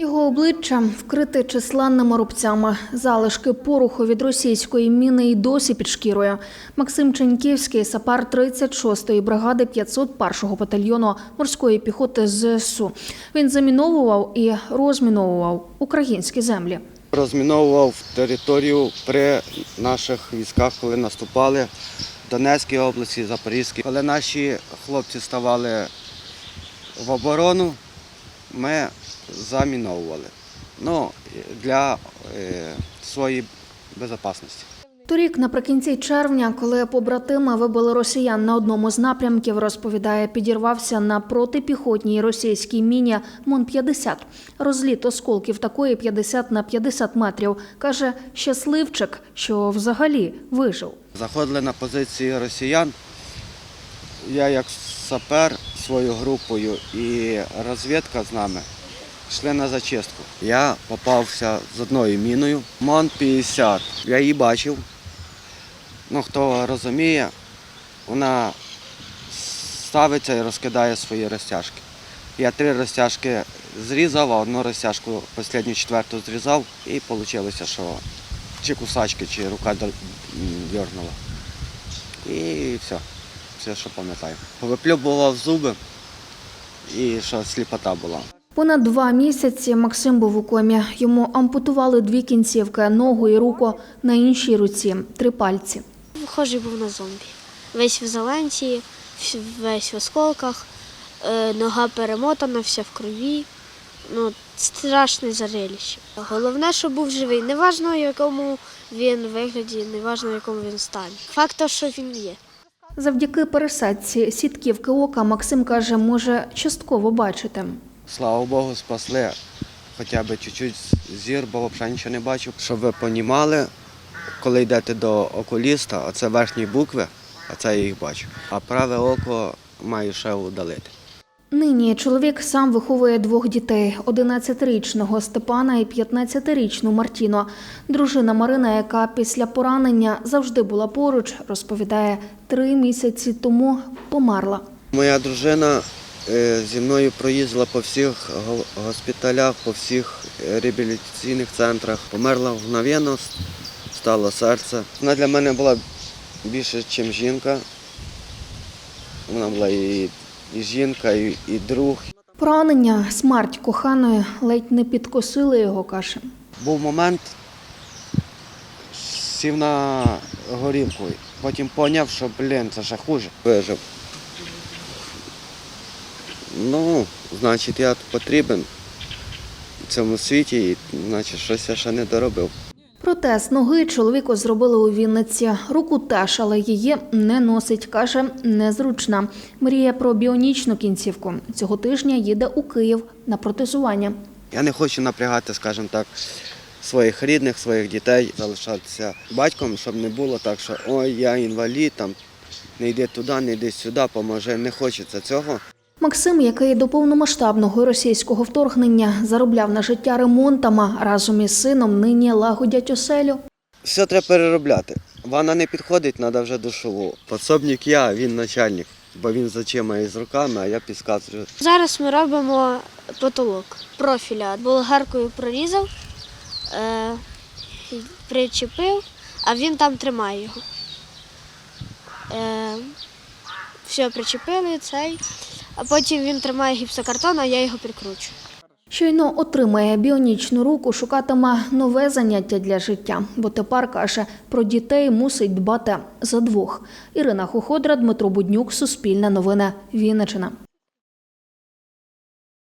Його обличчя вкрите численними рубцями. Залишки пороху від російської міни й досі під шкірою. Максим Ченьківський, сапар 36-ї бригади 501-го батальйону морської піхоти ЗСУ. Він заміновував і розміновував українські землі. Розміновував територію при наших військах, коли наступали в Донецькій області, Запорізькій. Коли наші хлопці ставали в оборону, ми заміновували. Ну, для е, своєї безпечності. Торік, наприкінці червня, коли побратими вибили росіян на одному з напрямків, розповідає, підірвався на протипіхотній російській міні Мон-50. Розліт осколків такої 50 на 50 метрів. Каже, щасливчик, що взагалі вижив. Заходили на позиції росіян. Я як сапер своєю групою і розвідка з нами йшли на зачистку. Я попався з одною міною. МОН-50. Я її бачив. Ну, хто розуміє, вона ставиться і розкидає свої розтяжки. Я три розтяжки зрізав, а одну розтяжку, останню четверту зрізав, і вийшло, що чи кусачки, чи рука дернула. І все. Все, що пам'ятаю. Виплюбував зуби і що сліпота була. Понад два місяці Максим був у комі. Йому ампутували дві кінцівки, ногу і руку на іншій руці, три пальці. Схожий був на зомбі. Весь в зеленці, весь в осколках, е, нога перемотана, вся в крові. Ну, страшне зрелище. Головне, що був живий. Неважно, в якому він вигляді, неважно, в якому він стані. Факт, що він є. Завдяки пересадці сітківки ока Максим каже, може частково бачити. Слава Богу, спасли хоча б чуть-чуть зір, бо взагалі нічого не бачив. Щоб ви розуміли, коли йдете до окуліста, оце верхні букви, а це я їх бачу. А праве око маю ще удалити. Нині чоловік сам виховує двох дітей: 11-річного Степана і 15-річну Мартіно. Дружина Марина, яка після поранення завжди була поруч, розповідає, три місяці тому померла. Моя дружина е, зі мною проїздила по всіх госпіталях, по всіх е, реабілітаційних центрах. Померла мгновенно, с- стало серце. Вона для мене була більше, ніж жінка. Вона була і, і жінка, і, і друг. Поранення, смерть коханої ледь не підкосили його, каже. Був момент, сів на горілку, потім зрозумів, що блін, це ще хуже. Вижив. Ну, значить, я потрібен в цьому світі, і значить, щось я ще не доробив. Протез ноги чоловіку зробили у Вінниці. Руку теж, але її не носить. Каже, незручна. Мріє про біонічну кінцівку. Цього тижня їде у Київ на протезування. Я не хочу напрягати, скажімо так, своїх рідних, своїх дітей, залишатися батьком, щоб не було так, що ой, я інвалід, там, не йди туди, не йди сюди, поможи. Не хочеться цього. Максим, який до повномасштабного російського вторгнення заробляв на життя ремонтами, разом із сином нині лагодять оселю. Все треба переробляти. Вона не підходить, треба вже душову. Подсобник я, він начальник, бо він з очима і з руками, а я підказую. Зараз ми робимо потолок профіля. Болгаркою прорізав, е, причепив, а він там тримає його. Е, все, причепили цей, а потім він тримає гіпсокартон, а я його прикручу. Щойно отримає біонічну руку, шукатиме нове заняття для життя, бо тепер каже, про дітей мусить дбати за двох. Ірина Хоходра, Дмитро Буднюк, Суспільне новини, Вінниччина.